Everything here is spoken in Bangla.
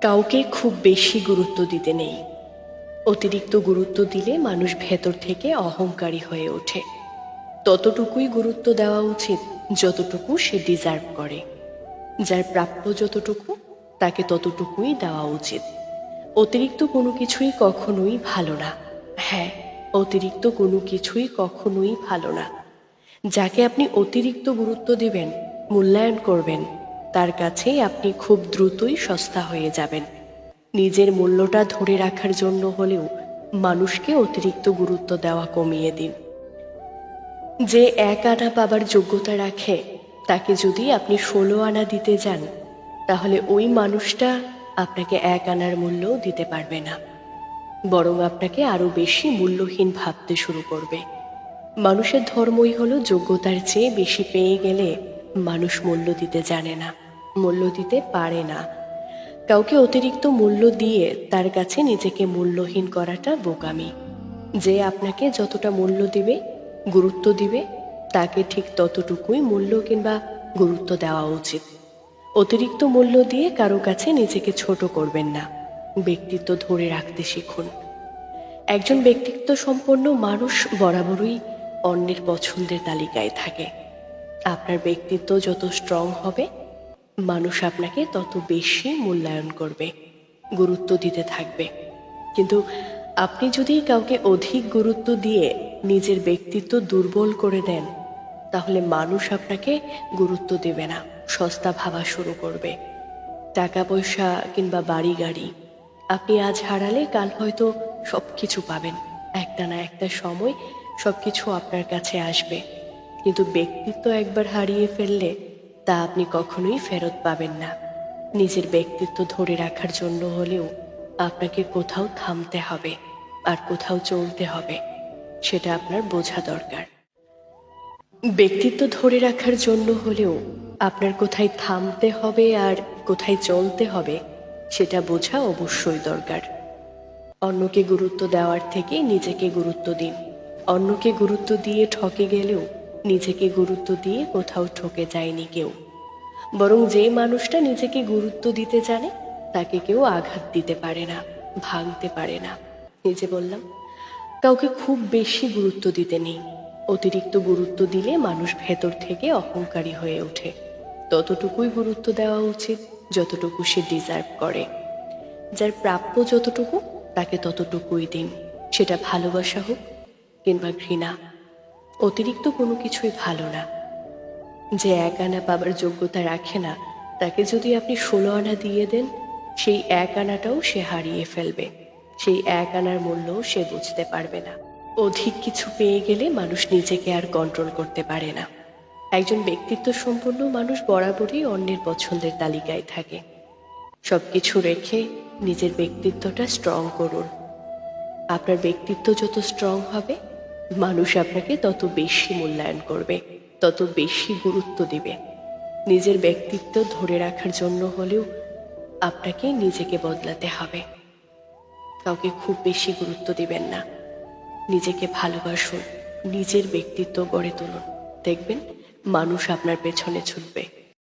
কাউকে খুব বেশি গুরুত্ব দিতে নেই। অতিরিক্ত গুরুত্ব দিলে মানুষ ভেতর থেকে অহংকারী হয়ে ওঠে। ততটুকুই গুরুত্ব দেওয়া উচিত যতটুকু সে ডিজার্ভ করে। যার প্রাপ্য যতটুকু, তাকে ততটুকুই দেওয়া উচিত। অতিরিক্ত কোনো কিছুই কখনোই ভালো না। হ্যাঁ অতিরিক্ত কোনো কিছুই কখনোই ভালো না। যাকে আপনি অতিরিক্ত গুরুত্ব দিবেন, মূল্যায়ন করবেন তার কাছেই আপনি খুব দ্রুতই সস্তা হয়ে যাবেন। নিজের মূল্যটা ধরে রাখার জন্য হলেও মানুষকে অতিরিক্ত গুরুত্ব দেওয়া কমিয়ে দিন। যে এক আনা পাবার যোগ্যতা রাখে, তাকে যদি আপনি ষোলো আনা দিতে যান, তাহলে ওই মানুষটা আপনাকে এক আনার মূল্যও দিতে পারবে না। বরং আপনাকে আরও বেশি মূল্যহীন ভাবতে শুরু করবে। মানুষের ধর্মই হলো যোগ্যতার চেয়ে বেশি পেয়ে গেলে মানুষ মূল্য দিতে জানে না। মূল্য দিতে পারে না। কাউকে অতিরিক্ত মূল্য দিয়ে তার কাছে নিজেকে মূল্যহীন করাটা বোকামি। যে আপনাকে যতটা মূল্য দিবে, গুরুত্ব দিবে, তাকে ঠিক ততটুকুই মূল্য কিংবা গুরুত্ব দেওয়া উচিত। অতিরিক্ত মূল্য দিয়ে কারও কাছে নিজেকে ছোট করবেন না। ব্যক্তিত্ব ধরে রাখতে শিখুন। একজন ব্যক্তিত্ব সম্পন্ন মানুষ বরাবরই অন্যের পছন্দের তালিকায় থাকে। আপনার ব্যক্তিত্ব যত স্ট্রং হবে মানুষ আপনাকে তত বেশি মূল্যায়ন করবে, গুরুত্ব দিতে থাকবে। কিন্তু আপনি যদি কাউকে অধিক গুরুত্ব দিয়ে নিজের ব্যক্তিত্ব দুর্বল করে দেন, তাহলে মানুষ আপনাকে গুরুত্ব দেবে না, সস্তা ভাবা শুরু করবে। টাকা পয়সা কিংবা বাড়ি গাড়ি আপনি আজ হারালে কাল হয়তো সব কিছু পাবেন। একটা না একটা সময় সব কিছু আপনার কাছে আসবে। কিন্তু ব্যক্তিত্ব একবার হারিয়ে ফেললে তা আপনি কখনোই ফেরত পাবেন না। নিজের ব্যক্তিত্ব ধরে রাখার জন্য হলেও আপনাকে কোথাও থামতে হবে আর কোথাও চলতে হবে, সেটা আপনার বোঝা দরকার। ব্যক্তিত্ব ধরে রাখার জন্য হলেও আপনার কোথায় থামতে হবে আর কোথায় চলতে হবে, সেটা বোঝা অবশ্যই দরকার। অন্যকে গুরুত্ব দেওয়ার থেকে নিজেকে গুরুত্ব দিন। অন্যকে গুরুত্ব দিয়ে ঠকে গেলেও নিজেকে গুরুত্ব দিয়ে কোথাও ঠকে যায়নি কেউ। বরং যে মানুষটা নিজেকে গুরুত্ব দিতে জানে, তাকে কেউ আঘাত দিতে পারে না, ভাঙতে পারে না। নিজে বললাম, কাউকে খুব বেশি গুরুত্ব দিতে নেই। অতিরিক্ত গুরুত্ব দিলে মানুষ ভেতর থেকে অহংকারী হয়ে ওঠে। ততটুকুই গুরুত্ব দেওয়া উচিত, যতটুকু সে ডিজার্ভ করে। যার প্রাপ্য যতটুকু, তাকে ততটুকুই দিন। সেটা ভালোবাসা হোক কিংবা ঘৃণা। অতিরিক্ত কোনো কিছুই ভালো না। যে এক আনা পাবার যোগ্যতা রাখে না, তাকে যদি আপনি ষোলো আনা দিয়ে দেন, সেই এক আনাটাও সে হারিয়ে ফেলবে। সেই এক আনার মূল্যও সে বুঝতে পারবে না। অধিক কিছু পেয়ে গেলে মানুষ নিজেকে আর কন্ট্রোল করতে পারে না। একজন ব্যক্তিত্ব সম্পন্ন মানুষ বরাবরই অন্যের পছন্দের তালিকায় থাকে। সবকিছু রেখে নিজের ব্যক্তিত্বটা স্ট্রং করুন। আপনার ব্যক্তিত্ব যত স্ট্রং হবে মানুষ আপনাকে তত বেশি মূল্যায়ন করবে, তত বেশি গুরুত্ব দিবে। নিজের ব্যক্তিত্ব ধরে রাখার জন্য হলেও আপনাকে নিজেকে বদলাতে হবে। কাউকে খুব বেশি গুরুত্ব দিবেন না। নিজেকে ভালোবাসুন, নিজের ব্যক্তিত্ব গড়ে তুলুন। দেখবেন মানুষ আপনার পেছনে ছুটবে।